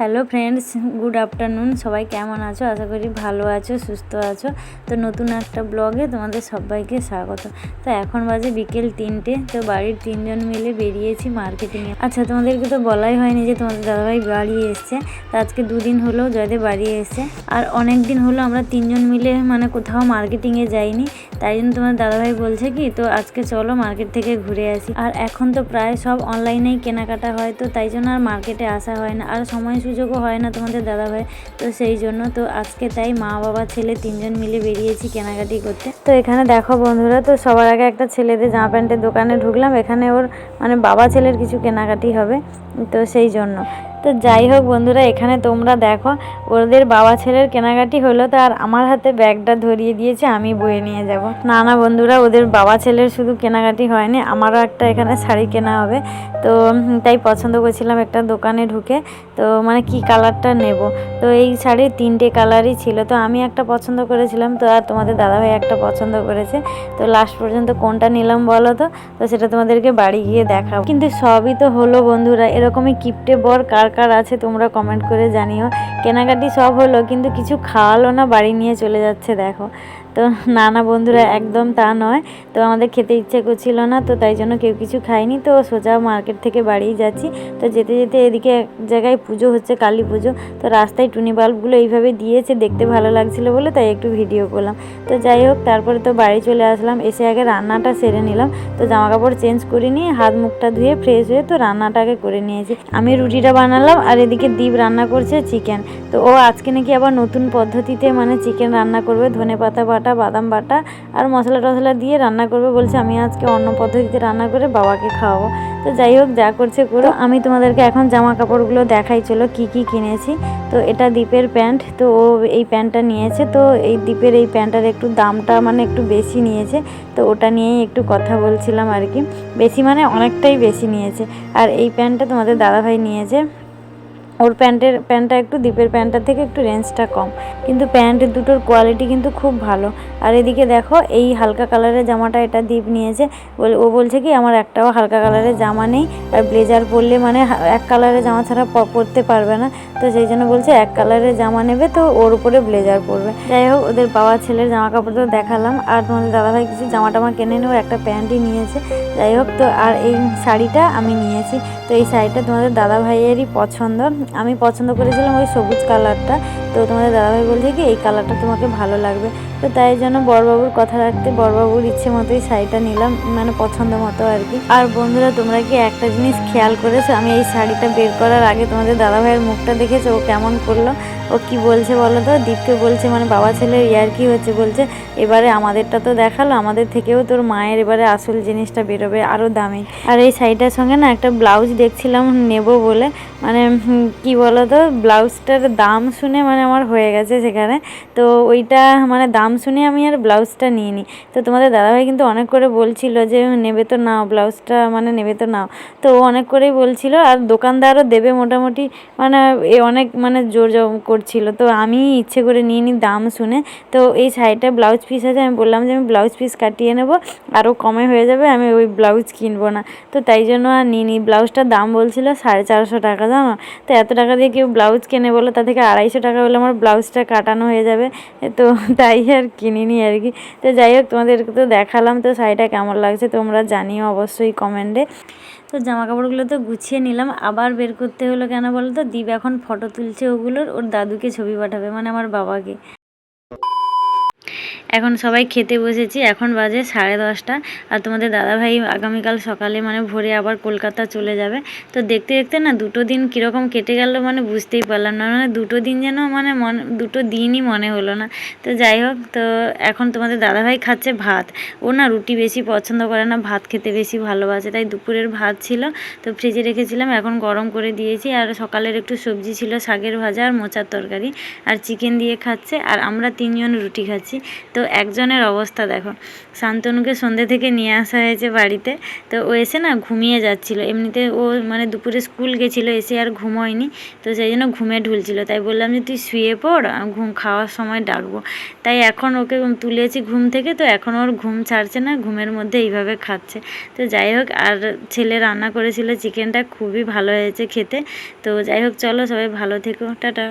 Hello friends, good afternoon. সবাই কেমন আছো? আশা করি ভালো আছো, সুস্থ আছো। তো নতুন একটা ব্লগে তোমাদের সবাইকে স্বাগত। তো এখন বাজে বিকেল তিনটে, তো বাড়ির তিনজন মিলে বেরিয়েছি মার্কেটিংয়ে আচ্ছা তোমাদেরকে তো বলাই হয়নি যে তোমাদের দাদাভাই বাড়ি এসছে। তো আজকে দুদিন হলো জয়দেব বাড়ি এসছে। আর অনেক দিন হলো আমরা তিনজন মিলে মানে কোথাও মার্কেটিংয়ে যাইনি। তাই জন্য তোমার দাদাভাই বলছে কি, তো আজকে চলো মার্কেট থেকে ঘুরে আসি। আর এখন তো প্রায় সব অনলাইনেই কেনাকাটা হয়, তো তাই জন্য আর মার্কেটে আসা হয় না। আর সময় সুযোগও হয় না তোমাদের দাদাভাই তো সেই জন্য তো আজকে তাই মা বাবা ছেলে তিনজন মিলে বেরিয়েছি কেনাকাটি করতে। তো এখানে দেখো বন্ধুরা, তো সবার আগে একটা ছেলেদের জামা প্যান্টের দোকানে ঢুকলাম। এখানে ওর মানে বাবা ছেলের কিছু কেনাকাটি হবে, তো সেই জন্য। তো যাই হোক বন্ধুরা, এখানে তোমরা দেখো, ওদের বাবা ছেলের কেনাকাটি হলো তো আর আমার হাতে ব্যাগটা ধরিয়ে দিয়েছে, আমি বয়ে নিয়ে যাব। না না বন্ধুরা, ওদের বাবা ছেলের শুধু কেনাকাটি হয়নি, আমারও একটা এখানে শাড়ি কেনা হবে। তো তাই পছন্দ করছিলাম একটা দোকানে ঢুকে, তো মানে কি কালারটা নেব? তো এই শাড়ির তিনটে কালারই ছিল, তো আমি একটা পছন্দ করেছিলাম, তো আর তোমাদের দাদাভাই একটা পছন্দ করেছে। তো লাস্ট পর্যন্ত কোনটা নিলাম বলো তো? তো সেটা তোমাদেরকে বাড়ি গিয়ে দেখাবো। কিন্তু সবই তো হলো বন্ধুরা, এরকমই কিপটে বর কার কার আছে তোমরা কমেন্ট করে জানিও। কেনাকাটি সব হলো, কিন্তু কিছু খাওয়ালো না, বাড়ি নিয়ে চলে যাচ্ছে, দেখো। তো না না বন্ধুরা একদম তা নয়। তো আমাদের খেতে ইচ্ছে করছিল না, তো তাই জন্য কেউ কিছু খায়নি। তো সোজা মার্কেট থেকে বাড়িই যাচ্ছি। তো যেতে যেতে এদিকে এক জায়গায় পুজো হচ্ছে, কালী পুজো। তো রাস্তায় টুনি বাল্বগুলো এইভাবে দিয়েছে, দেখতে ভালো লাগছিল বলে তাই একটু ভিডিও করলাম। তো যাই হোক, তারপরে তো বাড়ি চলে আসলাম। এসে আগে রান্নাটা সেরে নিলাম। তো জামা কাপড় চেঞ্জ করে নিয়ে হাত মুখটা ধুয়ে ফ্রেশ হয়ে তো রান্নাটাকে করে নিয়েছি। আমি রুটিটা বানালাম আর এদিকে দীপ রান্না করছে চিকেন। তো ও আজকে নাকি আবার নতুন পদ্ধতিতে মানে চিকেন রান্না করবে ধনে পাতা বাটা বাদাম বাটা আর মশলা টশলা দিয়ে রান্না করবে বলছে আমি আজকে অন্য পদ্ধতিতে রান্না করে বাবাকে খাওয়াবো। তো যাই হোক যা করছে করো। আমি তোমাদেরকে এখন জামা কাপড়গুলো দেখাই চলো কি কি কিনেছি। তো এটা দ্বীপের প্যান্ট তো ও এই প্যান্টটা নিয়েছে। তো এই দ্বীপের এই প্যান্টটার একটু দামটা মানে একটু বেশি নিয়েছে। তো ওটা নিয়েই একটু কথা বলছিলাম আর কি। বেশি মানে অনেকটাই বেশি নিয়েছে। আর এই প্যান্টটা তোমাদের দাদাভাই নিয়েছে। ওর প্যান্টের, প্যান্টটা একটু দ্বীপের প্যান্টটার থেকে একটু রেঞ্জটা কম। কিন্তু প্যান্টের দুটোর কোয়ালিটি কিন্তু খুব ভালো। আর এদিকে দেখো, এই হালকা কালারের জামাটা এটা দ্বীপ নিয়েছে। বলে, ও বলছে কি, আমার একটাও হালকা কালারের জামা নেই। আর ব্লেজার পরলে মানে এক কালারের জামা ছাড়া পরতে পারবে না। তো সেই জন্য বলছে, এক কালারের জামা নেবে তো ওর উপরে ব্লেজার পরবে। যাই হোক, ওদের বাবা ছেলের জামা কাপড় তো দেখালাম। আর তোমাদের দাদাভাই কিছু জামা টামা কিনে নেও একটা প্যান্টই নিয়েছে। যাই হোক, তো আর এই শাড়িটা আমি নিয়েছি। তো এই শাড়িটা তোমাদের দাদা ভাইয়েরই পছন্দ। আমি পছন্দ করেছিলাম ওই সবুজ কালারটা। তো তোমাদের দাদাভাই বলছে কি, এই কালারটা তোমাকে ভালো লাগবে। তো তাই জন্য বড়বাবুর কথা রাখতে বড়বাবুর ইচ্ছে মতোই শাড়িটা নিলাম মানে পছন্দ মতো আর কি। আর বন্ধুরা, তোমরা কি একটা জিনিস খেয়াল করেছ? আমি এই শাড়িটা বের করার আগে তোমাদের দাদাভাইয়ের মুখটা দেখেছ? ও কেমন করল? ও কি বলছে বলো তো? দীপকে বলছে মানে বাবা ছেলের ইয়ার কি হচ্ছে? বলছে, এবারে আমাদেরটা তো দেখাল, আমাদের থেকেও তোর মায়ের এবারে আসল জিনিসটা বেরোবে আরও দামি। আর এই শাড়িটার সঙ্গে না একটা ব্লাউজ দেখছিলাম নেব বলে মানে কি বলো তো ব্লাউজটার দাম শুনে মানে আমার হয়ে গেছে সেখানে। তো ওইটা মানে দাম শুনে আমি আর ব্লাউজটা নিয়ে নিই তো তোমাদের দাদাভাই কিন্তু অনেক করে বলছিল যে, নেবে তো নাও, ব্লাউজটা মানে নেবে তো নাও। তো অনেক করেই বলছিল, আর দোকানদারও দেবে মোটামুটি মানে এ অনেক মানে জোর করছিল। তো আমি ইচ্ছে করে নিয়ে নিই দাম শুনে। তো এই শাড়িটা ব্লাউজ পিস আছে, আমি বললাম যে, আমি ব্লাউজ পিস কাটিয়ে নেব, আরও কমে হয়ে যাবে, আমি ওই ব্লাউজ কিনবো না। তো তাই জন্য আর নিয়ে নিই ব্লাউজটার দাম বলছিল সাড়ে চারশো টাকা, জানো? তো এত টাকা দিয়ে কেউ ব্লাউজ কেনে বলো? তা থেকে আড়াইশো টাকা হলে আমার ব্লাউজটা কাটানো হয়ে যাবে। তো তাই আর কিনিনি আর কি। তো যাই হোক, তোমাদেরকে তো দেখালাম তো শাড়িটা কেমন লাগছে, তোমরা জানিও অবশ্যই কমেন্টে। তো জামা কাপড়গুলো তো গুছিয়ে নিলাম। আবার বের করতে হলো কেন বলো তো? দিব এখন ফটো তুলছে ওগুলোর, ওর দাদুকে ছবি পাঠাবে মানে আমার বাবাকে। এখন সবাই খেতে বসেছি, এখন বাজে সাড়ে দশটা। আর তোমাদের দাদাভাই আগামীকাল সকালে মানে ভোরে আবার কলকাতা চলে যাবে। তো দেখতে দেখতে না দুটো দিন কীরকম কেটে গেল মানে বুঝতেই পারলাম না মানে দুটো দিন যেন মানে মনে, দুটো দিনই মনে হলো না। তো যাই হোক, তো এখন তোমাদের দাদাভাই খাচ্ছে ভাত। ও না রুটি বেশি পছন্দ করে না, ভাত খেতে বেশি ভালোবাসে, তাই দুপুরের ভাত ছিল। তো ফ্রিজে রেখেছিলাম, এখন গরম করে দিয়েছি। আর সকালের একটু সবজি ছিল শাকের ভাজা আর মোচার তরকারি। আর চিকেন দিয়ে খাচ্ছে, আর আমরা তিনজন রুটি খাচ্ছি। তো তো একজনের অবস্থা দেখো। শান্তনুকে সন্ধ্যে থেকে নিয়ে আসা হয়েছে বাড়িতে। তো ও এসে না ঘুমিয়ে যাচ্ছিল। এমনিতে ও মানে দুপুরে স্কুল গেছিল, এসে আর ঘুমোয়নি তো সেই জন্য ঘুমে ঢুলছিল। তাই বললাম যে, তুই শুয়ে পড় ঘুম খাওয়ার সময় ডাকবো। তাই এখন ওকে তুলেছি ঘুম থেকে। তো এখন ওর ঘুম ছাড়ছে না, ঘুমের মধ্যে এইভাবে খাচ্ছে। তো যাই হোক, আর ছেলে রান্না করেছিল, চিকেনটা খুবই ভালো হয়েছে খেতে। তো যাই হোক, চলো সবাই ভালো থেকো। টাটা।